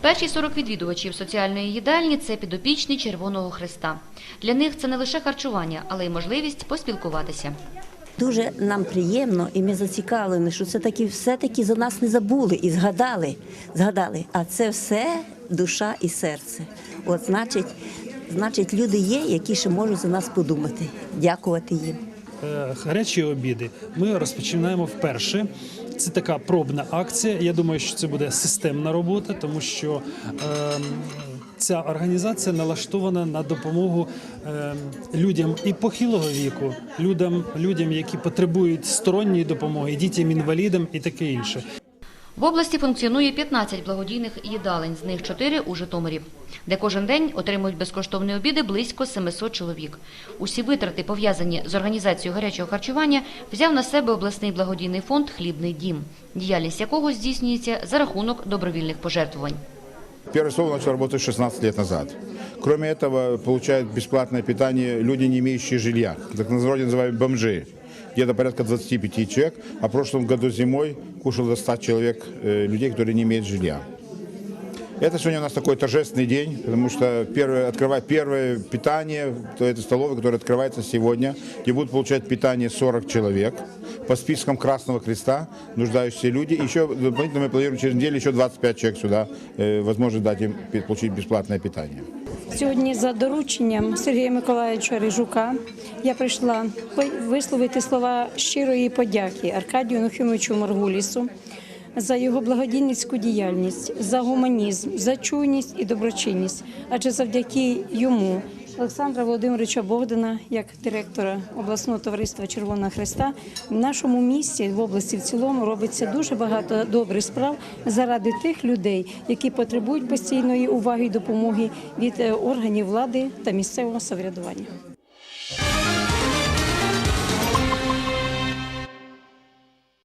Перші 40 відвідувачів соціальної їдальні – це підопічні Червоного Христа. Для них це не лише харчування, але й можливість поспілкуватися. Дуже нам приємно, і ми зацікавлені, що це таки все-таки за нас не забули і згадали. Згадали. А це все душа і серце. От значить, значить, люди є, які ще можуть за нас подумати, дякувати їм. Е, Гарячі обіди ми розпочинаємо вперше. Це така пробна акція. Я думаю, що це буде системна робота, тому що ем, ця організація налаштована на допомогу ем, людям і похилого віку, людям, людям, які потребують сторонньої допомоги, дітям інвалідам і таке інше. В області функціонує 15 благодійних їдалень, з них 4 у Житомирі, де кожен день отримують безкоштовні обіди близько 700 чоловік. Усі витрати, пов'язані з організацією гарячого харчування, взяв на себе обласний благодійний фонд «Хлібний дім», діяльність якого здійснюється за рахунок добровільних пожертвувань. Первый СОВ начал работать 16 лет назад. Кроме этого, получают бесплатное питание люди, не имеющие жилья, так называемые бомжи. Где-то порядка 25 человек, а в прошлом году зимой кушал до 100 человек э, людей, которые не имеют жилья. Это сегодня у нас такой торжественный день, потому что первое, открывать первое питание, то это столовая, которая открывается сегодня, где будут получать питание 40 человек по спискам Красного Креста, нуждающиеся люди. Еще дополнительно мы планируем через неделю еще 25 человек сюда, э, возможно дать им пи- получить бесплатное питание. Сьогодні за дорученням Сергія Миколаївича Рижука я прийшла по- висловити слова щирої подяки Аркадію Нухимовичу Маргулісу За його благодійницьку діяльність, за гуманізм, за чуйність і доброчинність. Адже завдяки йому Олександра Володимировича Богдана, як директора обласного товариства Червоного Христа, в нашому місті в області в цілому робиться дуже багато добрих справ заради тих людей, які потребують постійної уваги і допомоги від е, органів влади та місцевого самоврядування.